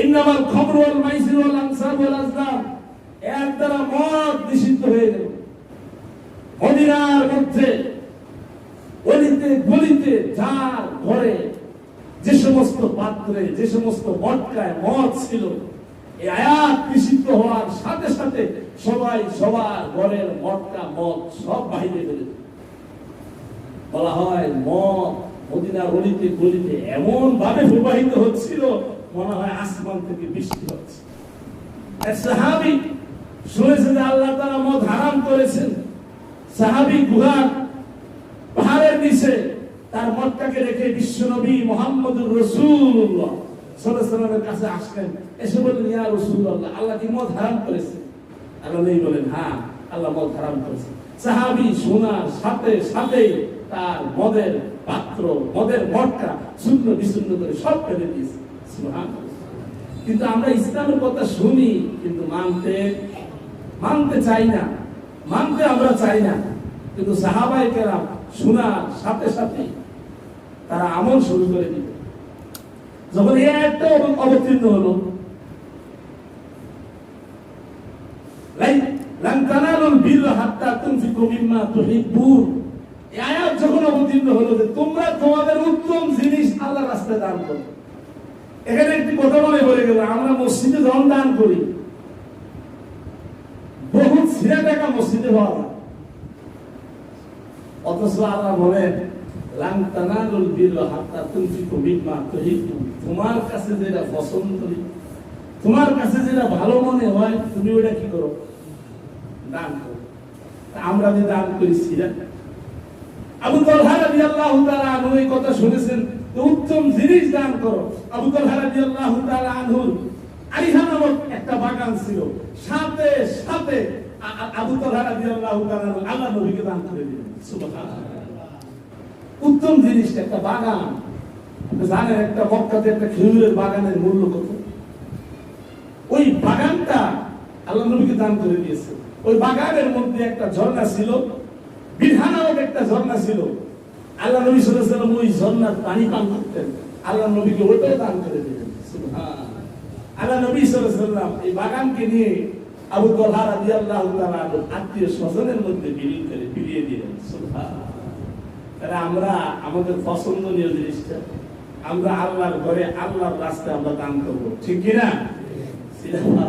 ইন্নামাল খমর ওয়াল মাইসির ওয়াল আনসাব ওয়াল আজলাম। এর দ্বারা মদ নিষিদ্ধ হয়ে গেল। মদিনার মধ্যে গলিতে গলিতে যার ঘরে যে সমস্ত পাত্রে, যে সমস্ত মটকায় মদ ছিল, এই আয়াত নিষিদ্ধ হওয়ার সাথে সাথে সবাই সবার ঘরের মটকা, মদ সব বাহিরে ফেলে বলা হয় মদ মদিনার গলিতে গলিতে এমন ভাবে প্রবাহিত হচ্ছিল, মনে হয় আসমান থেকে বৃষ্টি হচ্ছে। সাহাবি আল্লাহ তারা মদ হারাম করেছেন। সাহাবি গুহার পাহাড়ের নিচে তার মতটাকে রেখে বিশ্বনবী মোহাম্মদুর রসুল্লাহ সাল্লামের কাছে আসলেন। এসে বললেন, ইয়া রসুল্লাহ আল্লাহ কি মদ হারাম করেছে? আল্লাহ নেই বলেন হ্যাঁ আল্লাহ মদ হারাম করেছে। সাহাবি শোনার সাথে সাথে তার মদের পাত্র মদের মটকা, শূন্য বিশূন্য করে সব ফেলে দিয়েছে। কিন্তু আমরা ইসলামের কথা শুনি, কিন্তু মানতে মানতে চাই না। মানতে আমরা চাই না। কিন্তু সাহাবাই কেরাম শোনার সাথে সাথে তারা আমল শুরু করে দিল। যখন এই একটা অবতীর্ণ হলো লাই- লান তানালুল বিররা হাত্তা তুনফিকু মিম্মা তুহিব্বুন। যখন অবতীর্ণ হলো যে তোমরা তোমাদের উত্তম জিনিস আল্লাহর রাস্তায় দান করো। এখানে একটি কথা মনে পড়ে গেল, আমরা মসজিদে ধন দান করি। বহুত ছিঁড়া টাকা মসজিদে পাওয়া যায়। অথচ আল্লাহ বলেন লান তানালুল বিররা হাত্তা মিম্মা তুহিব্বুন তোমার কাছে যেটা পছন্দ, তোমার কাছে যেটা ভালো মনে হয়, তুমি ওটা কি করো? দান করো। আমরা যে দান করি ছিঁড়া আবু তালহা রাদিয়াল্লাহু তাআলা আনহু এই কথা শুনেছেন উত্তম জিনিস দান করো। আবু তালহা রাদিয়াল্লাহু তাআলা আনহুর আলিহা নামক একটা বাগান ছিল। সাথে সাথে আবু তালহা রাদিয়াল্লাহু তাআলা নবীকে দান করে দিলেন। উত্তম জিনিস একটা বাগান। জানেন একটা মক্কাতে একটা খেজুরের বাগানের মূল্য কত? ওই বাগানটা আল্লাহ নবীকে দান করে দিয়েছে। ওই বাগানের মধ্যে একটা ঝর্ণা ছিল। নামক একটা ঝর্ণা ছিল। আল্লাহ নবী ওয়াসাল্লাম ওই ঝর্ণার পানি পান করতেন। আল্লাহ নবীকে ওইটাও দান করে দিলেন আল্লাহ নবী আলাইহি এই বাগানকে নিয়ে আবু রাদিয়াল্লাহু তাআলা আনহু আত্মীয় স্বজনের মধ্যে বিলীন করে বিলিয়ে দিলেন তাহলে আমরা আমাদের পছন্দনীয় জিনিসটা, আমরা আল্লাহর ঘরে আল্লাহর রাস্তায় আমরা দান করব, ঠিক কিনা? সিনেমা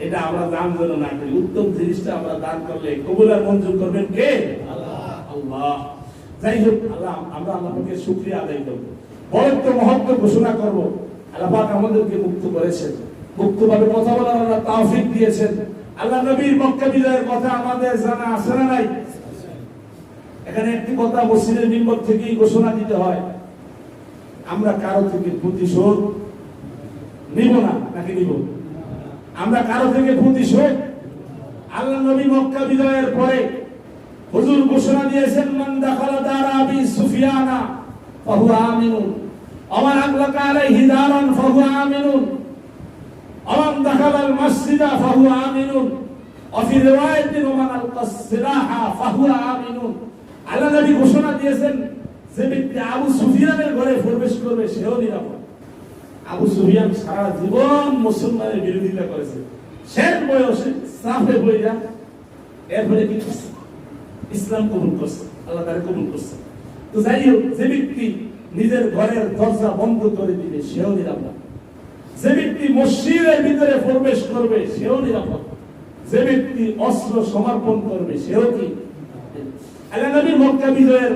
এটা আমরা দান যেন না। করি উত্তম জিনিসটা আমরা দান করলে কবুল আর মঞ্জুর করবেন কে? আল্লাহ। যাই হোক, আল্লাহ, আমরা আল্লাহকে শুক্রিয়া আদায় করব। মহত্ব ঘোষণা করব। আল্লাহ আমাদেরকে মুক্ত করেছেন। মুক্তভাবে কথা বলার আল্লাহ দিয়েছেন। আল্লাহ নবীর মক্কা বিজয়ের কথা আমাদের জানা আছে না নাই? এখানে একটি কথা মসজিদের মিম্বর থেকেই ঘোষণা দিতে হয়। আমরা কারও থেকে প্রতিশোধ নিব না, নাকি নিব? আমরা কারও থেকে প্রতিশোধ আল্লাহ নবী মক্কা বিজয়ের পরে হুজুর ঘোষণা দিয়েছেন, মান দাখালা দারা আবি সুফিয়ানা, ফাহুয়া আমিনুন। আমার আগলাকা আলাইহি দারান, ফাহুয়া আমিনুন। আমার দাখালাল মসজিদা, ফাহুয়া আমিনুন। অফি রিওয়ায়াতিন, ওমান আলকাস সিলাহা ফাহুয়া আমিনুন। আল্লাহ নবী ঘোষণা দিয়েছেন, যে ব্যক্তি আবু সুফিয়ানের ঘরে প্রবেশ করবে, সেও নিরাপদ। আবু সুফিয়ান সারা জীবন মুসলমানের বিরোধিতা করেছে। শেষ বয়সে সাফে বইয়া এরপরে কি ইসলাম কবুল করছে। আল্লাহ তারা কবুল করছে। তো যাই হোক, যে ব্যক্তি নিজের ঘরের দরজা বন্ধ করে দিবে, সেও নিরাপদ। যে ব্যক্তি মসজিদের ভিতরে প্রবেশ করবে, সেও নিরাপদ। যে ব্যক্তি অস্ত্র সমর্পণ করবে, সেও কি? আল্লাহ নবী মক্কা বিজয়ের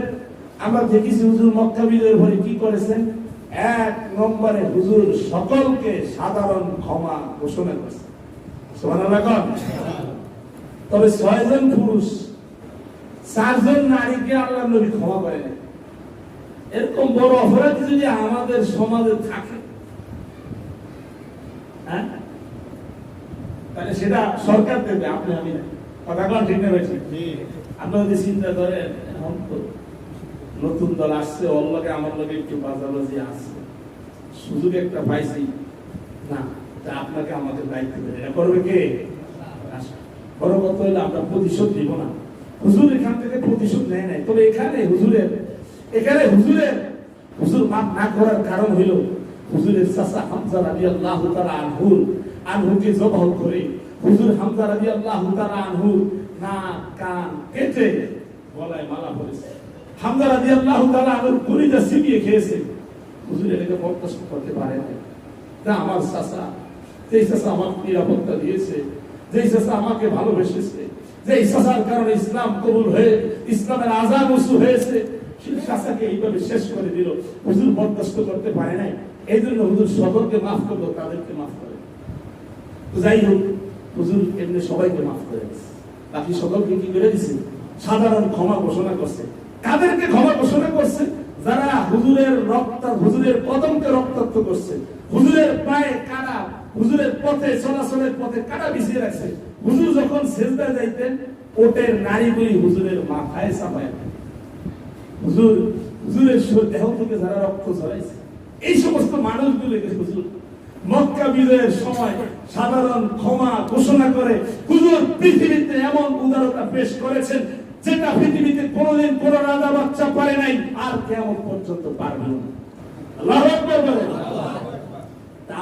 আমরা দেখেছি হুজুর মক্কা বিজয়ের পরে কি করেছেন? এক নম্বরে হুজুর সকলকে সাধারণ ক্ষমা ঘোষণা করেছে? তবে ছয়জন পুরুষ চারজন নারীকে আল্লাহ নবী ক্ষমা করে। এরকম বড় অপরাধী যদি আমাদের সমাজে থাকে হ্যাঁ তাহলে সেটা সরকার দেবে আপনি আমি কথা ঠিক না আপনারা যদি চিন্তা করেন এখন নতুন দল আসছে, ওর লগে আমার লগে একটু বাজাবাজি আসছে সুযোগ একটা পাইছি। না, তা আপনাকে আমাদের দায়িত্ব দেবে। এটা করবে কে? আচ্ছা। বড় হইলে আমরা প্রতিশোধ দিব না। হুজুর এখান থেকে প্রতিশোধ নেয় নাই। তবে এখানে হুজুরের এখানে হুজুরের, হুজুর মাফ না করার কারণ হইল হুজুরের চাচা হামজা রাদিয়াল্লাহু তাআলা আনহুর আনহুকে জবাহ করে হুজুর হামজা রাদিয়াল্লাহু তাআলা আনহু নাক কান কেটে গলায় মালা পরেছে হামজা রাদিয়াল্লাহু তাআলা আনহুর কলিজা সিবিয়ে খেয়েছে। হুজুর এটাকে বরদাস্ত করতে পারে না তা আমার চাচা, যেই চাচা আমাকে নিরাপত্তা দিয়েছে, যেই চাচা আমাকে ভালোবেসেছে, যেই চাচার কারণে ইসলাম কবুল হয়ে, ইসলামের আজান উসু হয়েছে সেই চাচাকে এইভাবে শেষ করে দিল। হুজুর বরদাস্ত করতে পারে নাই। এই জন্য হুজুর সকলকে মাফ করল তাদেরকে মাফ করে যাই হোক, হুজুর এমনি সবাইকে মাফ করে বাকি সকলকে কি করে দিছে? সাধারণ ক্ষমা ঘোষণা করছে। কাদেরকে ক্ষমা ঘোষণা করছে, যারা হুজুরের রক্ত, হুজুরের কদমকে রক্তাক্ত করছে। হুজুরের পায়ে কাটা হুজুরের পথে, চলাচলের পথে কাটা বিছিয়ে রাখছে? হুজুর যখন সেজদা যাইতেন ওটের নারীগুলি হুজুরের মাথায় চাপায় হুজুর, হুজুরের দেহ থেকে যারা রক্ত ঝরাইছে এই সমস্ত মানুষগুলিকে হুজুর মক্কা বিজয়ের সময় সাধারণ ক্ষমা ঘোষণা করে, হুজুর পৃথিবীতে এমন উদারতা পেশ করেছেন যেটা পৃথিবীতে কোনোদিন কোন রাজা বাচ্চা পারে নাই, আর কেমন পর্যন্ত পারবে না। আল্লাহু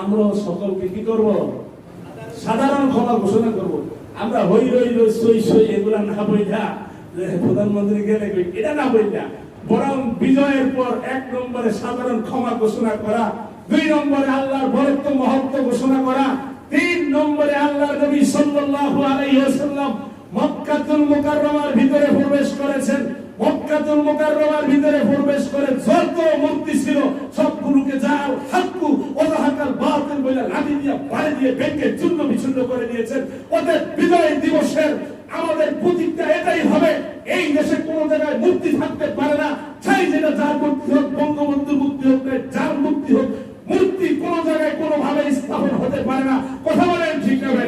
আমরা সকলকে কি করব? সাধারণ ক্ষমা ঘোষণা করব। আমরা হই রই রই সই সই এগুলা না বইলা, যে প্রধানমন্ত্রী গেলে এটা না বইলা। বরং বিজয়ের পর এক নম্বরে সাধারণ ক্ষমা ঘোষণা করা, দুই নম্বরে আল্লাহর বরত্ব মহত্ব ঘোষণা করা, তিন নম্বরে আল্লাহর নবী সাল্লাল্লাহু আলাইহি ওয়াসাল্লাম মক্কাতুল মুকাররমার ভিতরে প্রবেশ করেছেন। মক্কাতুল মুকাররমার ভিতরে প্রবেশ করে যত মূর্তি ছিল, সবগুলোকে যাও হাক্কু ওজাহাকাল বাতিল বলে লাঠি দিয়ে বাড়ি দিয়ে ভেঙে চূর্ণ বিচূর্ণ করে দিয়েছেন। ওদের বিজয় দিবসের আমাদের প্রতিজ্ঞা এটাই হবে। এই দেশে কোন জায়গায় মুক্তি থাকতে পারে না। চাই যেটা যার মুক্তি হোক, বঙ্গবন্ধুর মুক্তি হোক যার মুক্তি হোক, মূর্তি কোন জায়গায় কোনো ভাবে স্থাপন হতে পারে না কথা বলেন ঠিক না ভাই?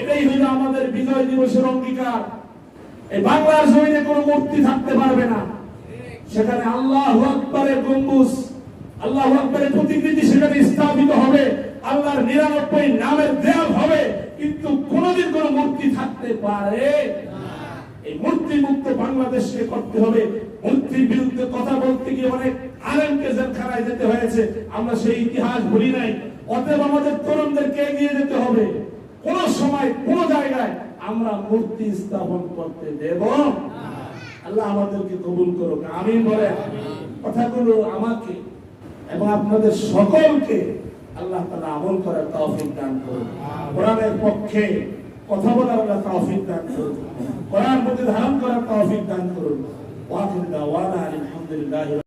এটাই হলো আমাদের দিবসের অঙ্গীকার, এই বাংলার জমিনে কোনো মূর্তি থাকতে পারবে না। সেখানে আল্লাহ আকবরের গম্বুজ, আল্লাহ আকবরের প্রতিকৃতি সেখানে স্থাপিত হবে, আল্লাহর নিরানব্বই নামের দেয়াল হবে, কিন্তু কোনোদিন কোনো মূর্তি থাকতে পারে এই মূর্তি মুক্ত বাংলাদেশকে করতে হবে। মূর্তির বিরুদ্ধে কথা বলতে গিয়ে অনেক আলেমকে জেলখানায় যেতে হয়েছে। আমরা সেই ইতিহাস ভুলি নাই। অতএব আমাদের তরুণদেরকে এগিয়ে যেতে হবে। কোন সময়, কোন জায়গায় আমরা মূর্তি স্থাপন করতে দেব। আল্লাহ আমাদেরকে কবুল করুক আমি বলে। কথাগুলো আমাকে এবং আপনাদের সকলকে আল্লাহ তাআলা আমল করার তৌফিক দান করুন কোরআনের পক্ষে কথা বলার আল্লাহ তৌফিক দান করুন কোরআন প্রতি ধারণ করার তৌফিক দান করুন ওয়াকিল দাওয়ানা আলহামদুলিল্লাহ